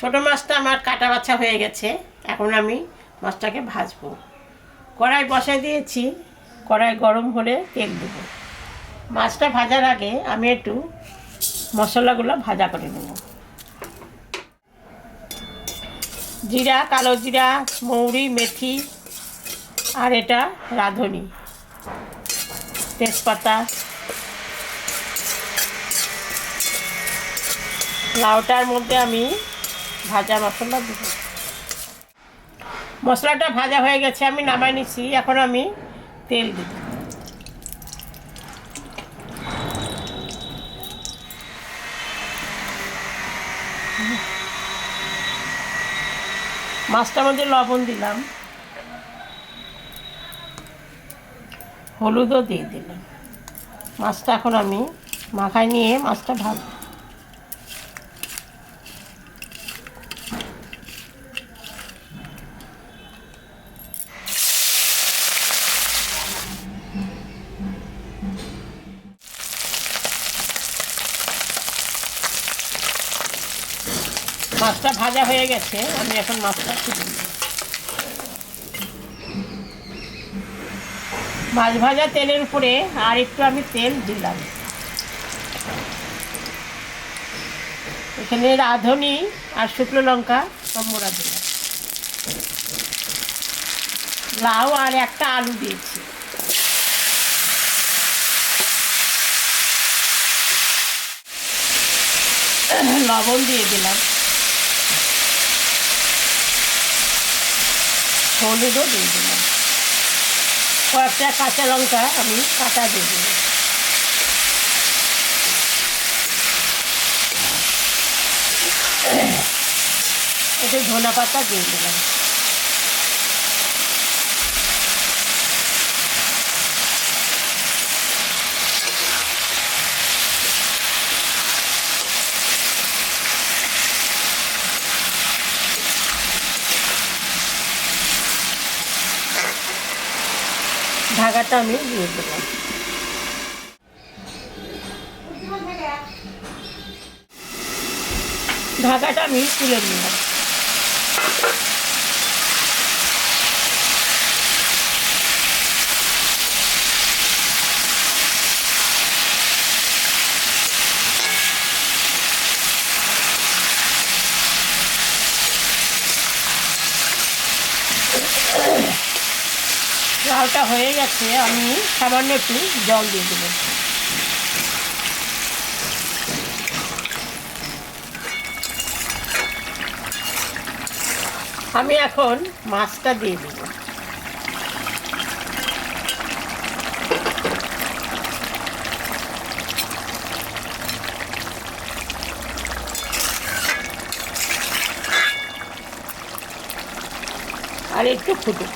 ছোট মাছটা আমার কাটা বাছা হয়ে গেছে। এখন আমি মাছটাকে ভাজবো। কড়াই বসাই দিয়েছি। কড়াই গরম হলে তেল দেবো। মাছটা ভাজার আগে আমি একটু মশলাগুলো ভাজা করে নেব। জিরা, কালো জিরা, মৌরি, মেথি, আর এটা রাঁধুনি। তেজপাতা। লাউটার মধ্যে আমি ভাজা মশলা দেব মশলাটা ভাজা হয়ে গেছে, আমি নামাই নিচ্ছি। এখন আমি তেল দিব মাছটার মধ্যে লবণ দিলাম। হলুদও দিয়ে দিলাম। মাছটা এখন আমি মাখায় নিয়ে মাছটা ভাজবো। মাছটা ভাজা হয়ে গেছে, আমি এখন মাছটা মাছ ভাজা তেলের উপরে আর একটু আমি তেল দিলাম। এখানে রাঁধুনি আর শুকনো লঙ্কা সব মোড়া দিলাম। লাউ আর একটা আলু দিয়েছি। লবণ দিয়ে দিলাম। হলুদও দিয়ে দিলাম। কয়েকটা কাঁচা লঙ্কা আমি কাটা দিয়ে দিলাম। এটা ধনা পাতা দিয়ে দিলাম। ঢাকাটা আমি দিয়ে দিলাম ঢাকাটা আমি তুলে নিলাম। লাউটা হয়ে গেছে, আমি সামান্য একটু জল দিয়ে দেবো। আমি এখন মাছটা দিয়ে দেবো। আর একটু ফুটে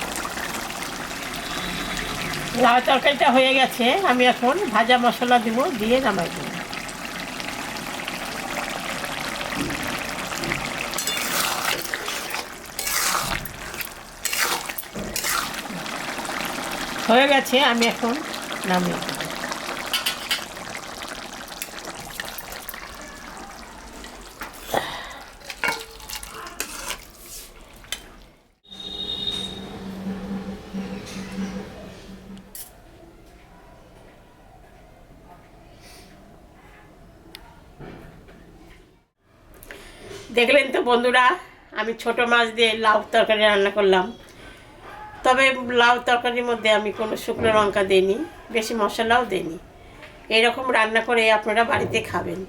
লাউ তরকারিটা হয়ে গেছে, আমি এখন ভাজা মশলা দিব, দিয়ে নামাই দেব। হয়ে গেছে, আমি এখন নামিয়ে দেখলেন তো বন্ধুরা, আমি ছোট মাছ দিয়ে লাউ তরকারি রান্না করলাম। তবে লাউ তরকারির মধ্যে আমি কোনো শুকনো লঙ্কা দিইনি, বেশি মশলাও দিইনি। এরকম রান্না করে আপনারা বাড়িতে খাবেন।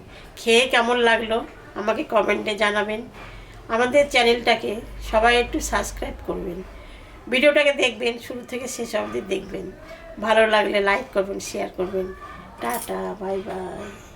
খেয়ে কেমন লাগল আমাকে কমেন্টে জানাবেন। আমাদের চ্যানেলটাকে সবাই একটু সাবস্ক্রাইব করবেন। ভিডিওটাকে দেখবেন, শুরু থেকে শেষ অবধি দেখবেন। ভালো লাগলে লাইক করবেন, শেয়ার করবেন। Tata, bye bye.